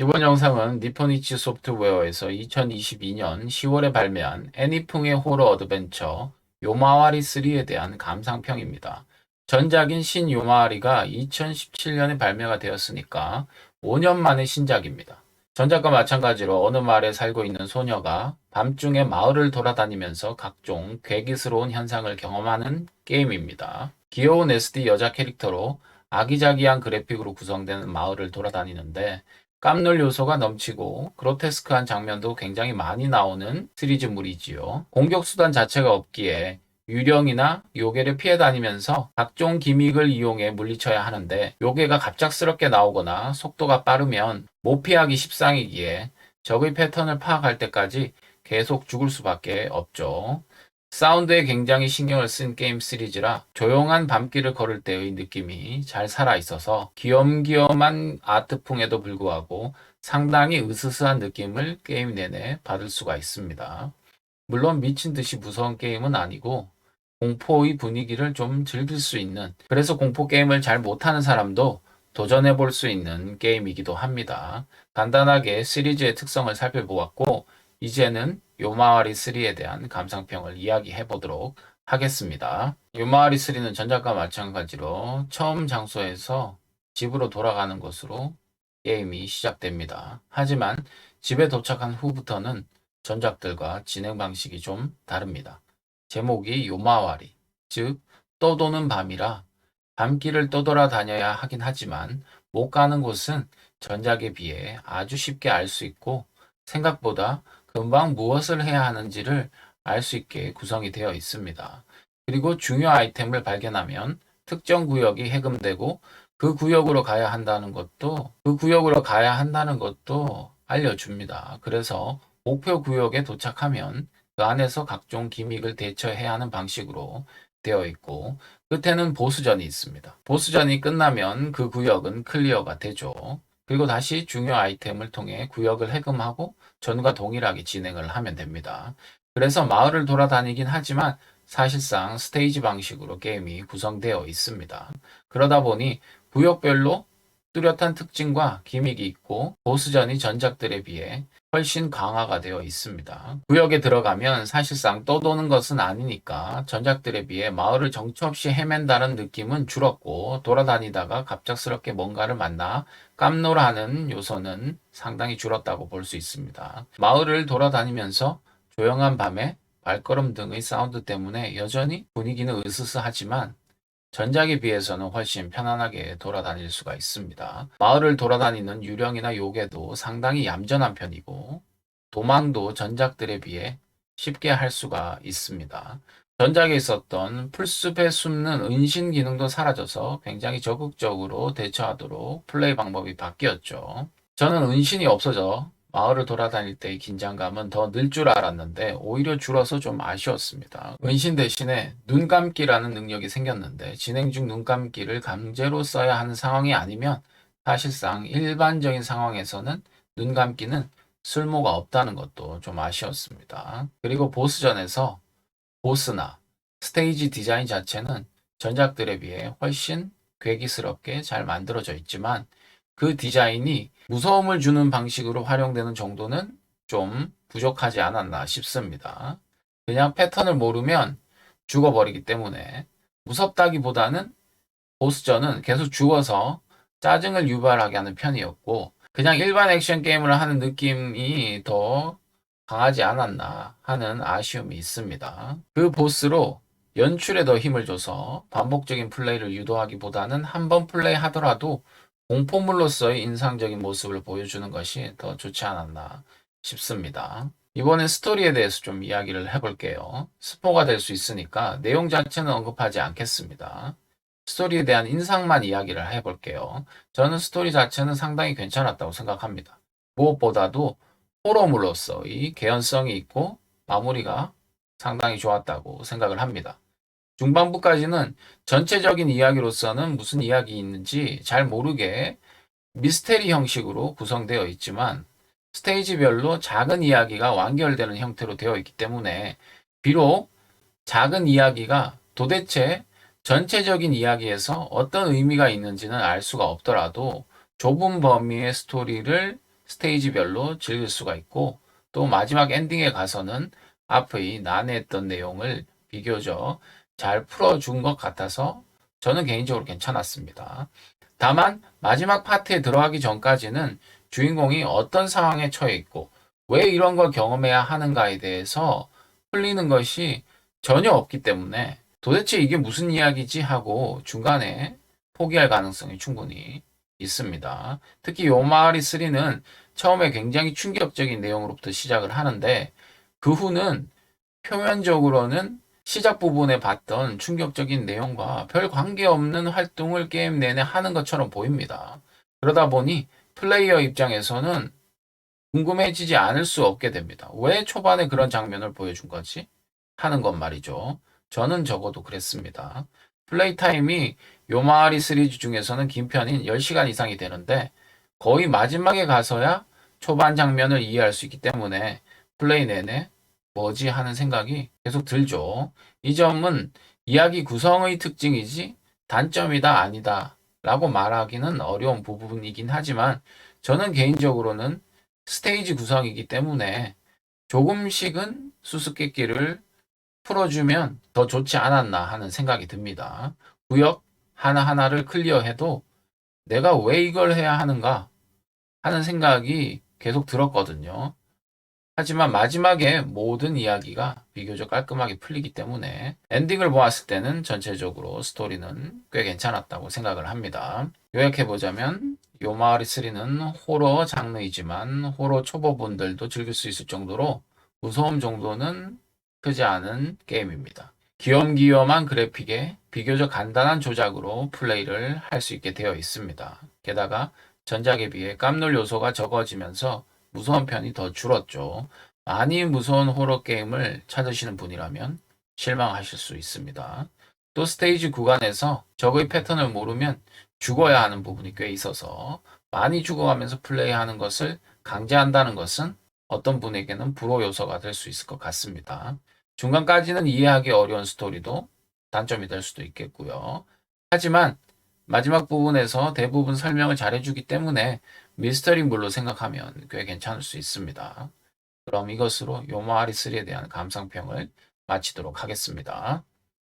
이번 영상은 니포니치 소프트웨어에서 2022년 10월에 발매한 애니풍의 호러 어드벤처 요마와리 3에 대한 감상평입니다. 전작인 신 요마와리가 2017년에 발매가 되었으니까 5년 만의 신작입니다. 전작과 마찬가지로 어느 마을에 살고 있는 소녀가 밤중에 마을을 돌아다니면서 각종 괴기스러운 현상을 경험하는 게임입니다. 귀여운 SD 여자 캐릭터로 아기자기한 그래픽으로 구성된 마을을 돌아다니는데 깜놀 요소가 넘치고 그로테스크한 장면도 굉장히 많이 나오는 시리즈물이지요. 공격 수단 자체가 없기에 유령이나 요괴를 피해 다니면서 각종 기믹을 이용해 물리쳐야 하는데 요괴가 갑작스럽게 나오거나 속도가 빠르면 못 피하기 십상이기에 적의 패턴을 파악할 때까지 계속 죽을 수밖에 없죠. 사운드에 굉장히 신경을 쓴 게임 시리즈라 조용한 밤길을 걸을 때의 느낌이 잘 살아 있어서 귀염귀염한 아트풍에도 불구하고 상당히 으스스한 느낌을 게임 내내 받을 수가 있습니다. 물론 미친 듯이 무서운 게임은 아니고 공포의 분위기를 좀 즐길 수 있는 그래서 공포 게임을 잘 못하는 사람도 도전해 볼 수 있는 게임이기도 합니다. 간단하게 시리즈의 특성을 살펴보았고 이제는 요마와리 3에 대한 감상평을 이야기해 보도록 하겠습니다. 요마와리 3는 전작과 마찬가지로 처음 장소에서 집으로 돌아가는 것으로 게임이 시작됩니다. 하지만 집에 도착한 후부터는 전작들과 진행 방식이 좀 다릅니다. 제목이 요마와리, 즉 떠도는 밤이라 밤길을 떠돌아 다녀야 하긴 하지만 못 가는 곳은 전작에 비해 아주 쉽게 알 수 있고 생각보다 금방 무엇을 해야 하는지를 알 수 있게 구성이 되어 있습니다. 그리고 중요 아이템을 발견하면 특정 구역이 해금되고 그 구역으로 가야 한다는 것도 그 구역으로 가야 한다는 것도 알려줍니다. 그래서 목표 구역에 도착하면 그 안에서 각종 기믹을 대처해야 하는 방식으로 되어 있고 끝에는 보스전이 있습니다. 보스전이 끝나면 그 구역은 클리어가 되죠. 그리고 다시 중요 아이템을 통해 구역을 해금하고 전과 동일하게 진행을 하면 됩니다. 그래서 마을을 돌아다니긴 하지만 사실상 스테이지 방식으로 게임이 구성되어 있습니다. 그러다 보니 구역별로 뚜렷한 특징과 기믹이 있고 보스전이 전작들에 비해 훨씬 강화가 되어 있습니다. 구역에 들어가면 사실상 떠도는 것은 아니니까 전작들에 비해 마을을 정처 없이 헤맨다는 느낌은 줄었고 돌아다니다가 갑작스럽게 뭔가를 만나 깜놀하는 요소는 상당히 줄었다고 볼 수 있습니다. 마을을 돌아다니면서 조용한 밤에 발걸음 등의 사운드 때문에 여전히 분위기는 으스스하지만 전작에 비해서는 훨씬 편안하게 돌아다닐 수가 있습니다. 마을을 돌아다니는 유령이나 요괴도 상당히 얌전한 편이고 도망도 전작들에 비해 쉽게 할 수가 있습니다. 전작에 있었던 풀숲에 숨는 은신 기능도 사라져서 굉장히 적극적으로 대처하도록 플레이 방법이 바뀌었죠. 저는 은신이 없어져 마을을 돌아다닐 때의 긴장감은 더 늘 줄 알았는데 오히려 줄어서 좀 아쉬웠습니다. 은신 대신에 눈 감기라는 능력이 생겼는데 진행 중 눈 감기를 강제로 써야 하는 상황이 아니면 사실상 일반적인 상황에서는 눈 감기는 쓸모가 없다는 것도 좀 아쉬웠습니다. 그리고 보스전에서 보스나 스테이지 디자인 자체는 전작들에 비해 훨씬 괴기스럽게 잘 만들어져 있지만 그 디자인이 무서움을 주는 방식으로 활용되는 정도는 좀 부족하지 않았나 싶습니다. 그냥 패턴을 모르면 죽어버리기 때문에 무섭다기보다는 보스전은 계속 죽어서 짜증을 유발하게 하는 편이었고 그냥 일반 액션 게임을 하는 느낌이 더 강하지 않았나 하는 아쉬움이 있습니다. 그 보스로 연출에 더 힘을 줘서 반복적인 플레이를 유도하기보다는 한 번 플레이 하더라도 공포물로서의 인상적인 모습을 보여주는 것이 더 좋지 않았나 싶습니다. 이번엔 스토리에 대해서 좀 이야기를 해볼게요. 스포가 될 수 있으니까 내용 자체는 언급하지 않겠습니다. 스토리에 대한 인상만 이야기를 해볼게요. 저는 스토리 자체는 상당히 괜찮았다고 생각합니다. 무엇보다도 호러물로서의 개연성이 있고 마무리가 상당히 좋았다고 생각을 합니다. 중반부까지는 전체적인 이야기로서는 무슨 이야기 있는지 잘 모르게 미스테리 형식으로 구성되어 있지만 스테이지별로 작은 이야기가 완결되는 형태로 되어 있기 때문에 비록 작은 이야기가 도대체 전체적인 이야기에서 어떤 의미가 있는지는 알 수가 없더라도 좁은 범위의 스토리를 스테이지별로 즐길 수가 있고 또 마지막 엔딩에 가서는 앞의 난해했던 내용을 비교적 잘 풀어준 것 같아서 저는 개인적으로 괜찮았습니다. 다만 마지막 파트에 들어가기 전까지는 주인공이 어떤 상황에 처해 있고 왜 이런 걸 경험해야 하는가에 대해서 풀리는 것이 전혀 없기 때문에 도대체 이게 무슨 이야기지 하고 중간에 포기할 가능성이 충분히 있습니다. 특히 요마리 3는 처음에 굉장히 충격적인 내용으로부터 시작을 하는데 그 후는 표면적으로는 시작 부분에 봤던 충격적인 내용과 별 관계없는 활동을 게임 내내 하는 것처럼 보입니다. 그러다 보니 플레이어 입장에서는 궁금해지지 않을 수 없게 됩니다. 왜 초반에 그런 장면을 보여준 거지? 하는 건 말이죠. 저는 적어도 그랬습니다. 플레이 타임이 요마리 시리즈 중에서는 긴 편인 10시간 이상이 되는데 거의 마지막에 가서야 초반 장면을 이해할 수 있기 때문에 플레이 내내 뭐지 하는 생각이 계속 들죠. 이 점은 이야기 구성의 특징이지 단점이다 아니다 라고 말하기는 어려운 부분이긴 하지만 저는 개인적으로는 스테이지 구성이기 때문에 조금씩은 수수께끼를 풀어주면 더 좋지 않았나 하는 생각이 듭니다. 구역 하나하나를 클리어해도 내가 왜 이걸 해야 하는가 하는 생각이 계속 들었거든요. 하지만 마지막에 모든 이야기가 비교적 깔끔하게 풀리기 때문에 엔딩을 보았을 때는 전체적으로 스토리는 꽤 괜찮았다고 생각을 합니다. 요약해보자면 요마리 3는 호러 장르이지만 호러 초보분들도 즐길 수 있을 정도로 무서움 정도는 크지 않은 게임입니다. 귀염귀염한 그래픽에 비교적 간단한 조작으로 플레이를 할 수 있게 되어 있습니다. 게다가 전작에 비해 깜놀 요소가 적어지면서 무서운 편이 더 줄었죠. 많이 무서운 호러 게임을 찾으시는 분이라면 실망하실 수 있습니다. 또 스테이지 구간에서 적의 패턴을 모르면 죽어야 하는 부분이 꽤 있어서 많이 죽어가면서 플레이하는 것을 강제한다는 것은 어떤 분에게는 불호 요소가 될 수 있을 것 같습니다. 중간까지는 이해하기 어려운 스토리도 단점이 될 수도 있겠고요. 하지만 마지막 부분에서 대부분 설명을 잘해주기 때문에 미스터리물로 생각하면 꽤 괜찮을 수 있습니다. 그럼 이것으로 요마하리 3에 대한 감상평을 마치도록 하겠습니다.